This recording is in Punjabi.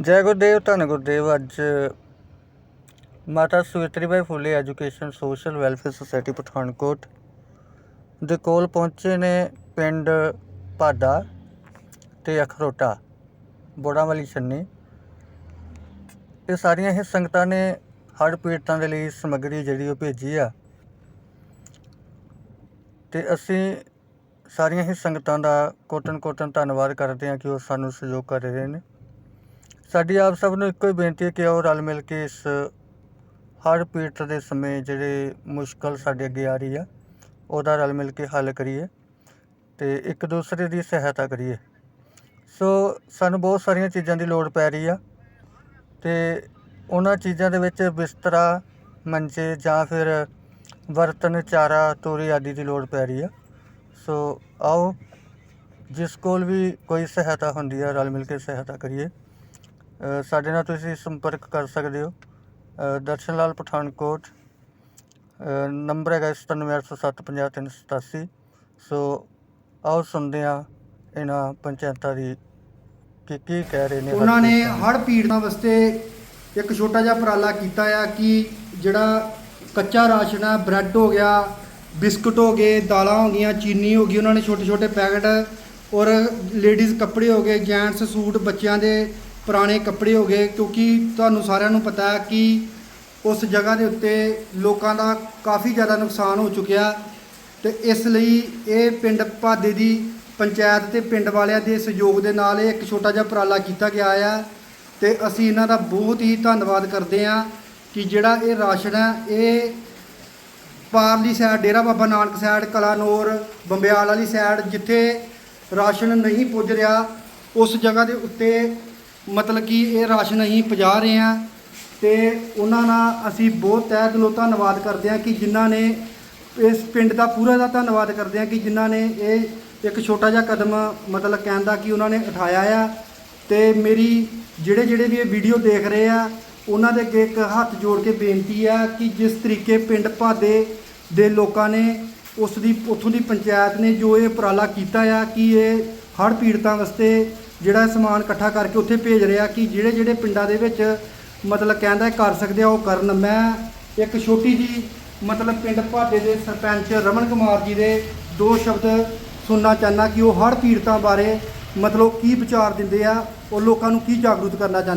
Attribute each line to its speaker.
Speaker 1: ਜੈ ਗੁਰਦੇਵ, ਧੰਨ ਗੁਰਦੇਵ। ਅੱਜ Mata Savitribai Phule education, social welfare society, Pathankot ਦੇ ਕੋਲ ਪਹੁੰਚੇ ਨੇ ਪਿੰਡ ਭਾਡਾ ਤੇ ਅਖਰੋਟਾ ਬੋੜਾਂ ਵਾਲੀ ਛੰਨੀ। ਇਹ ਸਾਰੀਆਂ ਹੀ ਸੰਗਤਾਂ ਨੇ ਹੜ੍ਹ ਪੀੜਤਾਂ ਦੇ ਲਈ ਸਮੱਗਰੀ ਜਿਹੜੀ ਉਹ ਭੇਜੀ ਆ। ਤੇ ਅਸੀਂ ਸਾਰੀਆਂ ਹੀ ਸੰਗਤਾਂ ਦਾ ਕੋਟਨ ਕੋਟਨ ਧੰਨਵਾਦ ਕਰਦੇ ਹਾਂ ਕਿ ਉਹ ਸਾਨੂੰ ਸਹਿਯੋਗ ਕਰ ਰਹੇ ਨੇ। ਸਾਡੀ ਆਪ ਸਭ ਨੂੰ ਇੱਕੋ ਹੀ ਬੇਨਤੀ ਹੈ ਕਿ ਆਓ ਰਲ ਮਿਲ ਕੇ ਇਸ ਹੜ੍ਹ ਪੀੜਤ ਦੇ ਸਮੇਂ ਜਿਹੜੇ ਮੁਸ਼ਕਲ ਸਾਡੇ ਅੱਗੇ ਆ ਰਹੀ ਆ ਉਹਦਾ ਰਲ ਮਿਲ ਕੇ ਹੱਲ ਕਰੀਏ ਤੇ ਇੱਕ ਦੂਸਰੇ ਦੀ ਸਹਾਇਤਾ ਕਰੀਏ। ਸੋ ਸਾਨੂੰ ਬਹੁਤ ਸਾਰੀਆਂ ਚੀਜ਼ਾਂ ਦੀ ਲੋੜ ਪੈ ਰਹੀ ਆ ਤੇ ਉਹਨਾਂ ਚੀਜ਼ਾਂ ਦੇ ਵਿੱਚ ਬਿਸਤਰਾ, ਮੰਜੇ ਜਾਂ ਫਿਰ ਬਰਤਨ ਚਾਰਾ, ਤੋਰੀ ਆਦਿ ਦੀ ਲੋੜ ਪੈ ਰਹੀ ਆ। ਸੋ ਆਓ, ਜਿਸ ਕੋਲ ਵੀ ਕੋਈ ਸਹਾਇਤਾ ਹੁੰਦੀ ਆ, ਰਲ ਮਿਲ ਕੇ ਸਹਾਇਤਾ ਕਰੀਏ। ਸਾਡੇ ਨਾਲ ਤੁਸੀਂ ਸੰਪਰਕ ਕਰ ਸਕਦੇ ਹੋ। ਦਰਸ਼ਨ ਲਾਲ ਪਠਾਨਕੋਟ ਨੰਬਰ ਹੈਗਾ 9780750387 ਸੋ ਆਓ ਸੁਣਦੇ ਹਾਂ ਇਹਨਾਂ ਪੰਚਾਇਤਾਂ ਦੀ ਕਿ ਕੀ ਕਹਿ ਰਹੇ ਨੇ।
Speaker 2: ਉਹਨਾਂ ਨੇ
Speaker 1: ਪੀੜਤਾਂ
Speaker 2: ਹੜ੍ਹ ਪੀੜਤਾਂ ਵਾਸਤੇ ਇੱਕ ਛੋਟਾ ਜਿਹਾ ਉਪਰਾਲਾ ਕੀਤਾ ਆ ਕਿ ਜਿਹੜਾ ਕੱਚਾ ਰਾਸ਼ਨ ਆ, ਬ੍ਰੈਡ ਹੋ ਗਿਆ, ਬਿਸਕੁਟ ਹੋ ਗਏ, ਦਾਲਾਂ ਹੋ ਗਈਆਂ, ਚੀਨੀ ਹੋ ਗਈ, ਉਹਨਾਂ ਨੇ ਛੋਟੇ ਛੋਟੇ ਪੈਕਟ ਔਰ ਲੇਡੀਜ਼ ਕੱਪੜੇ ਹੋ ਗਏ, ਜੈਂਟਸ ਸੂਟ ਬੱਚਿਆਂ ਦੇ ਪੁਰਾਣੇ ਕੱਪੜੇ ਹੋ ਗਏ, ਕਿਉਂਕਿ ਤੁਹਾਨੂੰ ਸਾਰਿਆਂ ਨੂੰ ਪਤਾ ਹੈ ਕਿ ਉਸ ਜਗ੍ਹਾ ਦੇ ਉੱਤੇ ਲੋਕਾਂ ਦਾ ਕਾਫੀ ਜ਼ਿਆਦਾ ਨੁਕਸਾਨ ਹੋ ਚੁੱਕਿਆ ਤੇ ਇਸ ਲਈ ਇਹ ਪਿੰਡ ਭਾਦੇ ਦੀ ਪੰਚਾਇਤ ਤੇ ਪਿੰਡ ਵਾਲਿਆਂ ਦੇ ਸਹਿਯੋਗ ਦੇ ਨਾਲ ਇਹ ਇੱਕ ਛੋਟਾ ਜਿਹਾ ਉਪਰਾਲਾ ਕੀਤਾ ਗਿਆ ਆ ਤੇ ਅਸੀਂ ਇਹਨਾਂ ਦਾ ਬਹੁਤ ਹੀ ਧੰਨਵਾਦ ਕਰਦੇ ਹਾਂ ਕਿ ਜਿਹੜਾ ਇਹ ਰਾਸ਼ਨ ਹੈ, ਇਹ ਪਾਰਲੀ ਸਾਈਡ, ਡੇਰਾ ਬਾਬਾ ਨਾਨਕ ਸਾਈਡ ਕਲਾਨੌਰ ਬੰਬਿਆਲ ਵਾਲੀ ਸਾਈਡ ਜਿੱਥੇ ਰਾਸ਼ਨ ਨਹੀਂ ਪੁੱਜ ਰਿਹਾ, ਉਸ ਜਗ੍ਹਾ ਦੇ ਉੱਤੇ ਮਤਲਬ ਕਿ ਇਹ ਰਾਸ਼ਨ ਅਸੀਂ ਪਜਾ ਰਹੇ ਹਾਂ ਤੇ ਉਹਨਾਂ ਨਾਲ ਅਸੀਂ ਬਹੁਤ ਤਹਿ ਦਿਲੋਂ ਧੰਨਵਾਦ ਕਰਦੇ ਹਾਂ ਕਿ ਜਿਨ੍ਹਾਂ ਨੇ ਇਸ ਪਿੰਡ ਦਾ ਪੂਰਾ ਦਾ ਧੰਨਵਾਦ ਕਰਦੇ ਹਾਂ ਕਿ ਜਿਨ੍ਹਾਂ ਨੇ ਇਹ ਇੱਕ ਛੋਟਾ ਜਿਹਾ ਕਦਮ ਮਤਲਬ ਕਹਿਣ ਦਾ ਕਿ ਉਹਨਾਂ ਨੇ ਉਠਾਇਆ ਆ। ਤੇ ਮੇਰੀ ਜਿਹੜੇ ਜਿਹੜੇ ਵੀ ਇਹ ਵੀਡੀਓ ਦੇਖ ਰਹੇ ਆ, ਉਹਨਾਂ ਦੇ ਅੱਗੇ ਇੱਕ ਹੱਥ ਜੋੜ ਕੇ ਬੇਨਤੀ ਆ ਕਿ ਜਿਸ ਤਰੀਕੇ ਪਿੰਡ ਭਾਦੇ ਦੇ ਲੋਕਾਂ ਨੇ ਉਸ ਦੀ, ਉੱਥੋਂ ਦੀ ਪੰਚਾਇਤ ਨੇ ਜੋ ਇਹ ਉਪਰਾਲਾ ਕੀਤਾ ਆ ਕਿ ਇਹ ਹੜ੍ਹ ਪੀੜਤਾਂ ਵਾਸਤੇ ਜਿਹੜਾ ਸਮਾਨ ਇਕੱਠਾ ਕਰਕੇ ਉੱਥੇ ਭੇਜ ਰਿਹਾ ਕਿ ਜਿਹੜੇ ਜਿਹੜੇ ਪਿੰਡਾਂ ਦੇ ਵਿੱਚ ਮਤਲਬ ਕਹਿੰਦਾ ਕਰ ਸਕਦੇ ਆ, ਉਹ ਕਰਨ। ਮੈਂ ਇੱਕ ਛੋਟੀ ਜੀ ਮਤਲਬ ਪਿੰਡ ਭਾਡੇ ਦੇ ਸਰਪੰਚ ਰਮਨ ਕੁਮਾਰ ਜੀ ਦੇ ਦੋ ਸ਼ਬਦ ਸੁਣਨਾ ਚਾਹੁੰਦਾ ਕਿ ਉਹ ਹੜ੍ਹ ਪੀੜਤਾਂ ਬਾਰੇ ਮਤਲਬ ਕੀ ਵਿਚਾਰ ਦਿੰਦੇ ਆ, ਉਹ ਲੋਕਾਂ ਨੂੰ ਕੀ ਜਾਗਰੂਕ ਕਰਨਾ ਚਾਹੁੰਦੇ